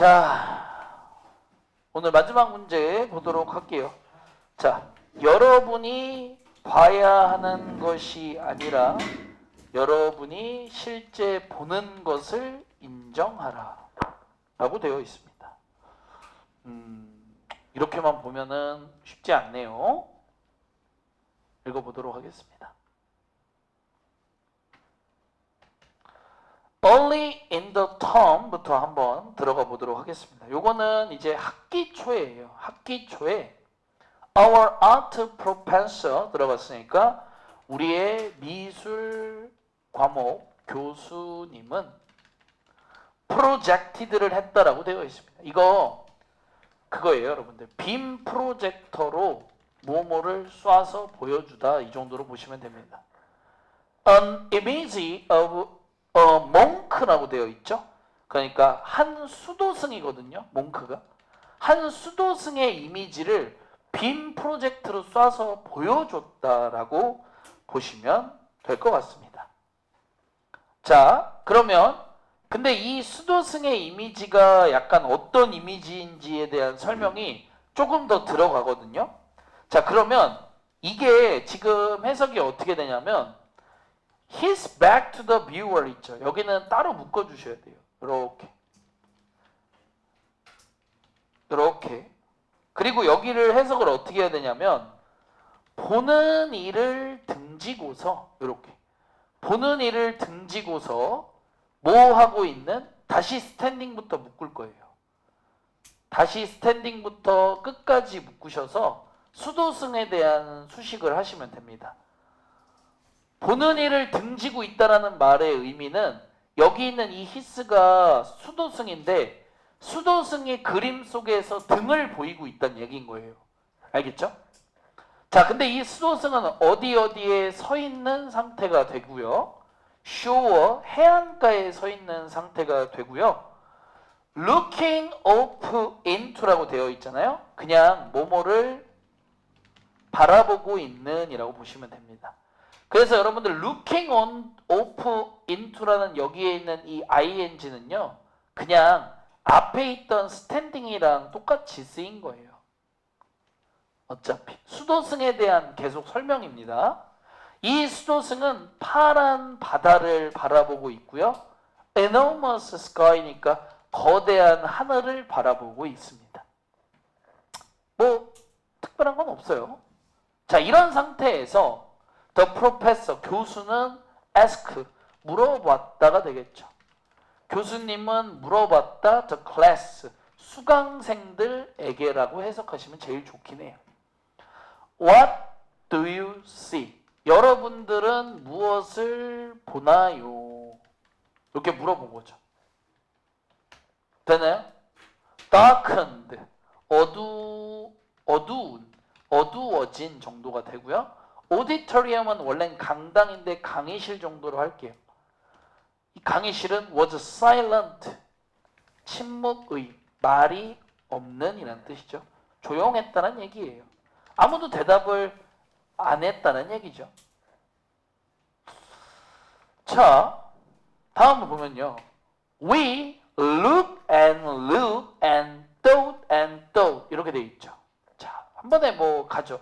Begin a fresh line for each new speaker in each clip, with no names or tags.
자, 오늘 마지막 문제 보도록 할게요. 자, 여러분이 봐야 하는 것이 아니라 여러분이 실제 보는 것을 인정하라. 라고 되어 있습니다. 음, 이렇게만 보면은 쉽지 않네요. 읽어보도록 하겠습니다. Only in the term부터 한번 들어가 보도록 하겠습니다. 요거는 이제 학기 초에요. 학기 초에 our art professor 들어갔으니까 우리의 미술 과목 교수님은 프로젝티드를 했다라고 되어 있습니다. 이거 그거예요, 여러분들. 빔 프로젝터로 모모를 쏴서 보여주다 이 정도로 보시면 됩니다. An image of a monk라고 되어 있죠. 그러니까 한 수도승이거든요. 몽크가 한 수도승의 이미지를 빔 프로젝트로 쏴서 보여줬다라고 보시면 될 것 같습니다. 자, 그러면 근데 이 수도승의 이미지가 약간 어떤 이미지인지에 대한 설명이 조금 더 들어가거든요. 자, 그러면 이게 지금 해석이 어떻게 되냐면 his back to the viewer 있죠. 여기는 따로 묶어 주셔야 돼요. 이렇게. 이렇게. 그리고 여기를 해석을 어떻게 해야 되냐면 보는 이를 등지고서 이렇게 보는 이를 등지고서 뭐 하고 있는 다시 스탠딩부터 묶을 거예요. 다시 스탠딩부터 끝까지 묶으셔서 수도승에 대한 수식을 하시면 됩니다. 보는 이를 등지고 있다라는 말의 의미는 여기 있는 이 히스가 수도승인데 수도승의 그림 속에서 등을 보이고 있다는 얘기인 거예요. 알겠죠? 자, 근데 이 수도승은 어디 어디에 서 있는 상태가 되고요. shore 해안가에 서 있는 상태가 되고요. looking off into라고 되어 있잖아요. 그냥 모모를 바라보고 있는 이라고 보시면 됩니다. 그래서 여러분들 looking on off into라는 여기에 있는 이 ing는요. 그냥 앞에 있던 standing이랑 똑같이 쓰인 거예요. 어차피 수도승에 대한 계속 설명입니다. 이 수도승은 파란 바다를 바라보고 있고요. enormous sky니까 거대한 하늘을 바라보고 있습니다. 뭐 특별한 건 없어요. 자, 이런 상태에서 the professor 교수는 ask 물어봤다가 되겠죠. 교수님은 물어봤다 the class 수강생들에게라고 해석하시면 제일 좋긴 해요. What do you see? 여러분들은 무엇을 보나요? 이렇게 물어본 거죠. 되나요? darkened 어두 어두운 어두워진 정도가 되고요. Auditorium은 원래는 강당인데 강의실 정도로 할게요. 이 강의실은 was silent 침묵의 말이 없는 이라는 뜻이죠. 조용했다는 얘기예요. 아무도 대답을 안 했다는 얘기죠. 자, 다음을 보면요. We look and look and thought and thought 이렇게 돼 있죠. 자, 한 번에 뭐 가죠.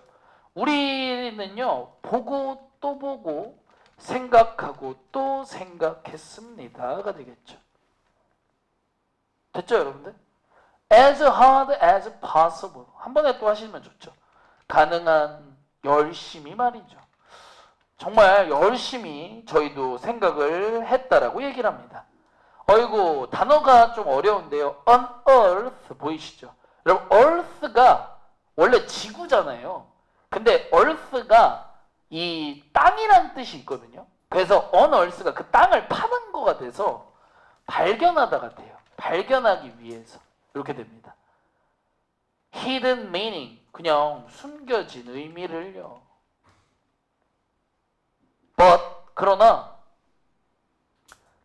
우리 는요, 보고 또 보고 생각하고 또 생각했습니다가 되겠죠. 됐죠, 여러분들? As hard as possible. 한 번에 또 하시면 좋죠. 가능한 열심히 말이죠. 정말 열심히 저희도 생각을 했다라고 얘기를 합니다. 어이구 단어가 좀 어려운데요. On earth 보이시죠? 여러분 earth가 원래 지구잖아요. 근데 earth가 이 땅이란 뜻이 있거든요. 그래서 on earth가 그 땅을 파는 거가 돼서 발견하다 같아요. 발견하기 위해서 이렇게 됩니다. hidden meaning 그냥 숨겨진 의미를요. but 그러나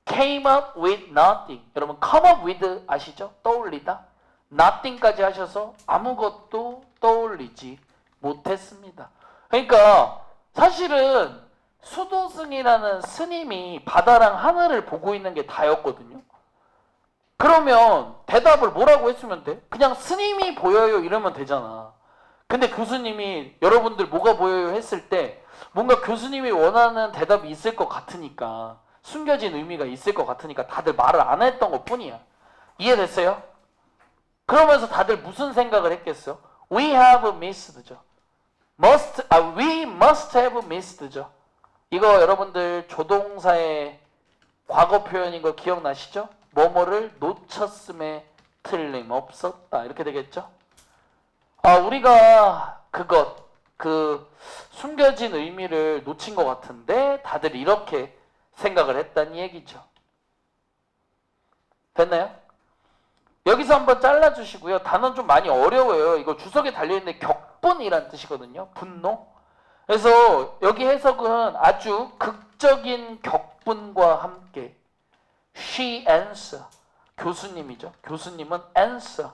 came up with nothing. 여러분 come up with 아시죠? 떠올리다. nothing까지 하셔서 아무것도 떠올리지 못했습니다. 그러니까 사실은 수도승이라는 스님이 바다랑 하늘을 보고 있는 게 다였거든요. 그러면 대답을 뭐라고 했으면 돼? 그냥 스님이 보여요 이러면 되잖아. 근데 교수님이 여러분들 뭐가 보여요 했을 때 뭔가 교수님이 원하는 대답이 있을 것 같으니까 숨겨진 의미가 있을 것 같으니까 다들 말을 안 했던 것 뿐이야. 이해됐어요? 그러면서 다들 무슨 생각을 했겠어? We have missed죠. Must, 아, we must have missed죠. 이거 여러분들 조동사의 과거 표현인 거 기억나시죠? 뭐뭐를 놓쳤음에 틀림없었다. 이렇게 되겠죠? 아, 우리가 그것, 그 숨겨진 의미를 놓친 것 같은데 다들 이렇게 생각을 했다는 얘기죠. 됐나요? 여기서 한번 잘라주시고요. 단어는 좀 많이 어려워요. 이거 주석에 달려있는 격 분이란 뜻이거든요. 분노. 그래서 여기 해석은 아주 극적인 격분과 함께 she answer 교수님이죠. 교수님은 answer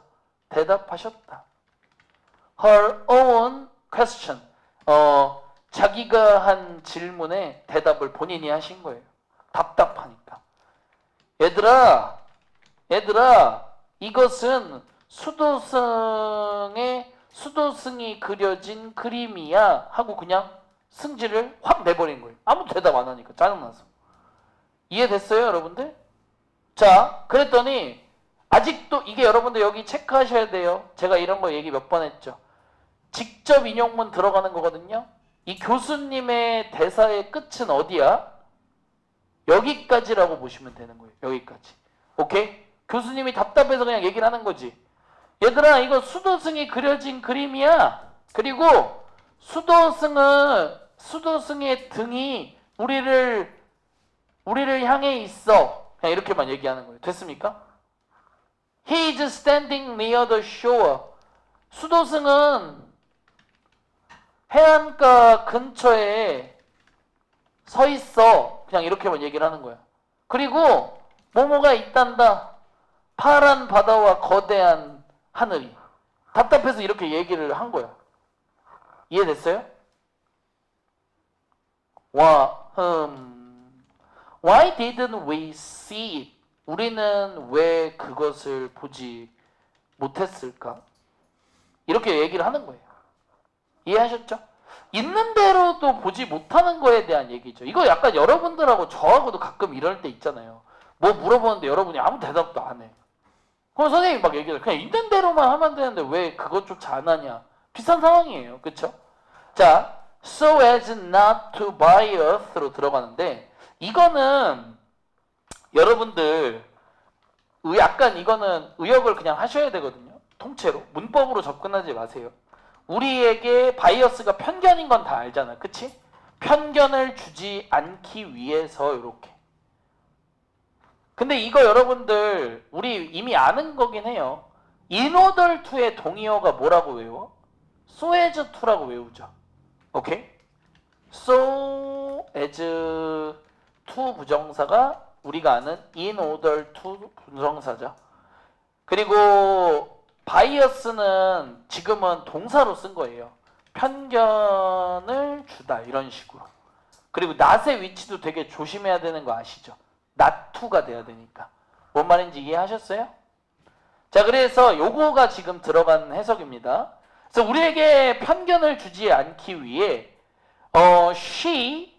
대답하셨다. her own question 어 자기가 한 질문에 대답을 본인이 하신 거예요. 답답하니까. 얘들아, 얘들아, 이것은 수도승의 수도승이 그려진 그림이야 하고 그냥 승질을 확 내버린 거예요. 아무도 대답 안 하니까 짜증나서. 이해됐어요, 여러분들? 자, 그랬더니 아직도 이게 여러분들 여기 체크하셔야 돼요. 제가 이런 거 얘기 몇 번 했죠. 직접 인용문 들어가는 거거든요. 이 교수님의 대사의 끝은 어디야? 여기까지라고 보시면 되는 거예요. 여기까지. 오케이? 교수님이 답답해서 그냥 얘기를 하는 거지. 얘들아, 이거 수도승이 그려진 그림이야. 그리고 수도승은 수도승의 등이 우리를 우리를 향해 있어. 그냥 이렇게만 얘기하는 거예요. 됐습니까? He is standing near the shore. 수도승은 해안가 근처에 서 있어. 그냥 이렇게만 얘기를 하는 거야. 그리고 모모가 있단다. 파란 바다와 거대한 하늘이. 답답해서 이렇게 얘기를 한 거야. 이해됐어요? 와, 음, why didn't we see it? 우리는 왜 그것을 보지 못했을까? 이렇게 얘기를 하는 거예요. 이해하셨죠? 있는 대로도 보지 못하는 거에 대한 얘기죠. 이거 약간 여러분들하고 저하고도 가끔 이럴 때 있잖아요. 뭐 물어보는데 여러분이 아무 대답도 안 해. 그럼 선생님이 막 얘기해. 그냥 있는 대로만 하면 되는데 왜 그것조차 안 하냐. 비슷한 상황이에요. 그쵸? 자, so as not to earth로 들어가는데 이거는 여러분들 의- 약간 이거는 의역을 그냥 하셔야 되거든요. 통째로. 문법으로 접근하지 마세요. 우리에게 바이어스가 편견인 건 다 알잖아. 그치? 편견을 주지 않기 위해서 이렇게. 근데 이거 여러분들 우리 이미 아는 거긴 해요. in order to의 동의어가 뭐라고 외워? so as to라고 외우죠. 오케이? so as 부정사가 우리가 아는 in order 부정사죠. 그리고 바이어스는 지금은 동사로 쓴 거예요. 편견을 주다 이런 식으로. 그리고 낫의 위치도 되게 조심해야 되는 거 아시죠? 낫투가 돼야 되니까. 뭔 말인지 이해하셨어요? 자, 그래서 요거가 지금 들어간 해석입니다. 그래서 우리에게 편견을 주지 않기 위해 어, she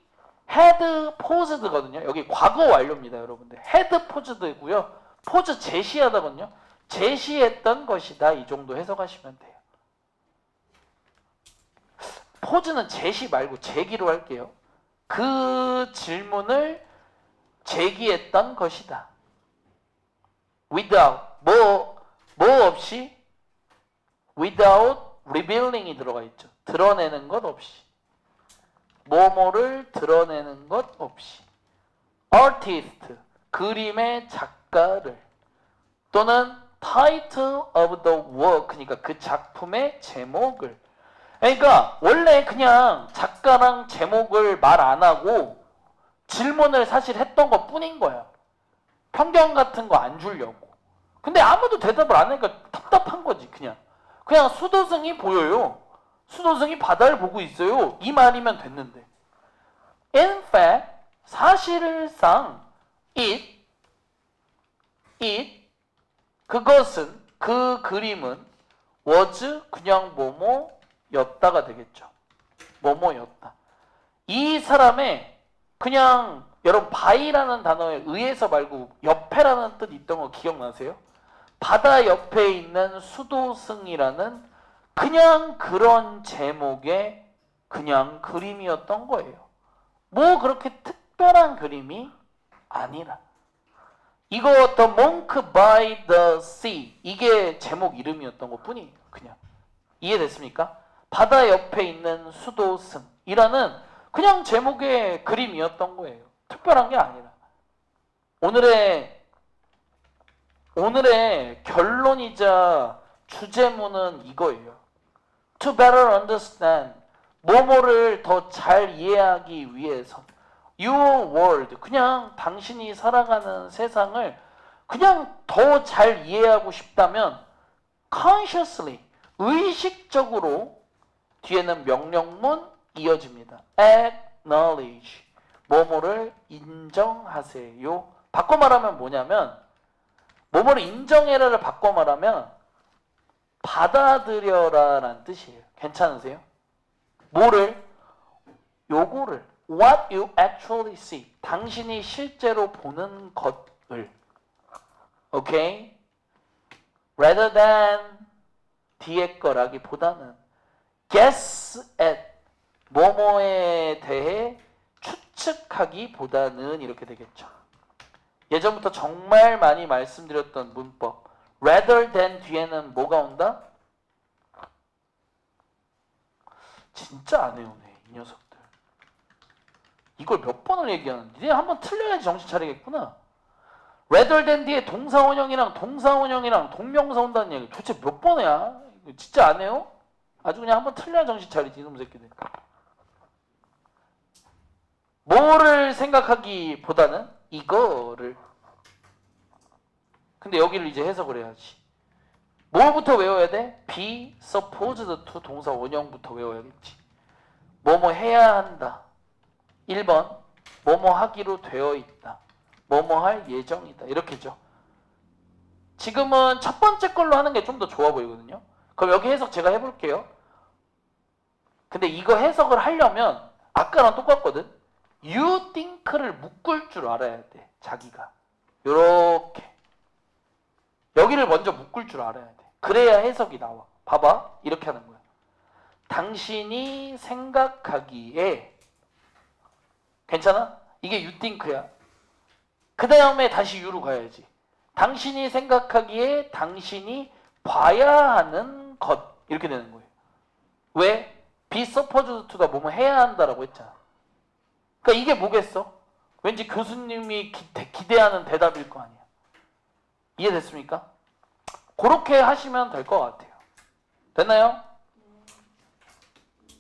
had posed거든요. 여기 과거 완료입니다, 여러분들. had posed고요. 포즈 제시하다거든요. 제시했던 것이다. 이 정도 해석하시면 돼요. 포즈는 제시 말고 제기로 할게요. 그 질문을 제기했던 것이다. without 뭐, 뭐 없이 without revealing이 들어가 있죠. 드러내는 것 없이 뭐뭐를 드러내는 것 없이 artist 그림의 작가를 또는 title of the work 그러니까 그 작품의 제목을 그러니까 원래 그냥 작가랑 제목을 말 안 하고 질문을 사실 했던 것 뿐인 거야. 편견 같은 거 안 주려고. 근데 아무도 대답을 안 하니까 답답한 거지, 그냥. 그냥 수도승이 보여요. 수도승이 바다를 보고 있어요. 이 말이면 됐는데. In fact, 사실상 it, it 그것은 그 그림은 was 그냥 뭐뭐였다가 되겠죠. 뭐뭐였다. 이 사람의 그냥 여러분 바이라는 단어에 의해서 말고 옆에라는 뜻 있던 거 기억나세요? 바다 옆에 있는 수도승이라는 그냥 그런 제목의 그냥 그림이었던 거예요. 뭐 그렇게 특별한 그림이 아니라. 이거 The Monk by the Sea 이게 제목 이름이었던 것 뿐이에요. 그냥 이해됐습니까? 바다 옆에 있는 수도승이라는 그냥 제목의 그림이었던 거예요. 특별한 게 아니라 오늘의 오늘의 결론이자 주제문은 이거예요. To better understand 뭐뭐를 더 잘 이해하기 위해서 Your world 그냥 당신이 살아가는 세상을 그냥 더 잘 이해하고 싶다면 consciously 의식적으로 뒤에는 명령문 이어집니다. acknowledge 뭐뭐를 인정하세요. 바꿔 말하면 뭐냐면 뭐뭐를 인정해라를 바꿔 말하면 받아들여라라는 뜻이에요. 괜찮으세요? 뭐를 요거를 what you actually see 당신이 실제로 보는 것을 오케이 rather than 뒤에 거라기보다는 guess at 뭐뭐에 대해 추측하기보다는 이렇게 되겠죠. 예전부터 정말 많이 말씀드렸던 문법 rather than 뒤에는 뭐가 온다? 진짜 안 외우네 이 녀석들. 이걸 몇 번을 얘기하는데 니네 한번 틀려야지 정신 차리겠구나. rather than 뒤에 동사원형이랑 동사원형이랑 동명사 온다는 얘기 도대체 몇 번이야? 진짜 안 해요? 아주 그냥 한번 틀려야 정신 차리지 이놈 새끼들. 뭐를 생각하기보다는 이거를 근데 여기를 이제 해석을 해야지. 뭐부터 외워야 돼? be supposed to 동사 원형부터 외워야겠지. 뭐뭐 해야 한다. 1번 뭐뭐 하기로 되어 있다. 뭐뭐 할 예정이다. 이렇게죠. 지금은 첫 번째 걸로 하는 게 좀 더 좋아 보이거든요. 그럼 여기 해석 제가 해볼게요. 근데 이거 해석을 하려면 아까랑 똑같거든. You think를 묶을 줄 알아야 돼. 자기가. 요렇게. 여기를 먼저 묶을 줄 알아야 돼. 그래야 해석이 나와. 봐봐. 이렇게 하는 거야. 당신이 생각하기에 괜찮아? 이게 you think야. 그 다음에 다시 you로 가야지. 당신이 생각하기에 당신이 봐야 하는 것. 이렇게 되는 거예요. 왜? be supposed to가 뭐뭐 해야 한다라고 했잖아. 그러니까 이게 뭐겠어? 왠지 교수님이 기, 기대 하는 대답일 거 아니야. 이해됐습니까? 그렇게 하시면 될 것 같아요. 됐나요?